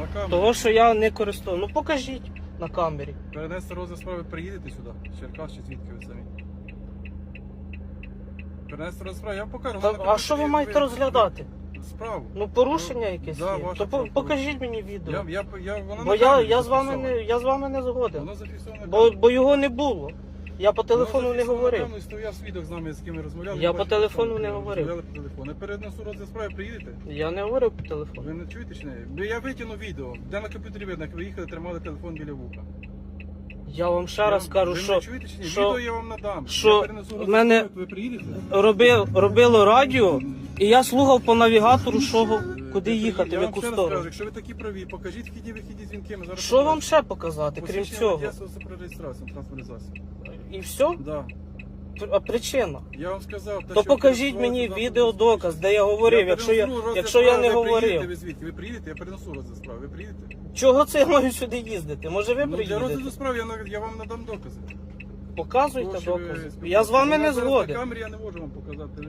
На камеру. Того, що я не користую. Ну покажіть на камері. Перенести розгляд справи, приїдете сюди. з Черкас чи звідки ви самі? Перенести розгляд справи, я вам покажу. Та, а що ви маєте розглядати? Справу. Ну порушення якесь Да, є. ваше То по- покажіть мені відео. Я, я, я, вона Бо я, камері я з вами не я з вами не згоден. Воно зафіксовано. на Бо, камері. бо його не було. Я по телефону не говорив. Стояв свідок з нами, з ким ми розмовляли. Я по телефону не говорив. по телефону. Перенесу розгляд справи, приїдете? Я не говорив по телефону. Ви не чуєте чи? Бо Я витягну відео, де на комп'ютері видно, як ви їхали, тримали телефон біля вуха. Я вам ще Я- раз кажу, ви що не чуєте чи що- Відео я вам надам. що в мене- Ви приїдете? робив, робило радіо, і я слухав по навігатору, що куди їхати, в Я яку ще раз кажу, сторону. Якщо ви такі праві, покажіть вхідні вихідні дзвінки. Ми зараз Що вам ще показати, крім цього? водія про реєстрацію транспортний засіб. І все? Да. А причина? Я вам сказав, те, То що покажіть ви мені запит відеодоказ, де я говорив, якщо я, перенесу розгляд якщо я справи, не ви приїдете, говорив. Ви звідки? Ви приїдете, я перенесу розгляд справи. Ви приїдете? Чого це я маю сюди їздити? Може ви Ну, для розгляду справи я, я вам надам докази. Показуйте Тому що ви докази. Я з вами не згоден. На камері я не можу вам показати.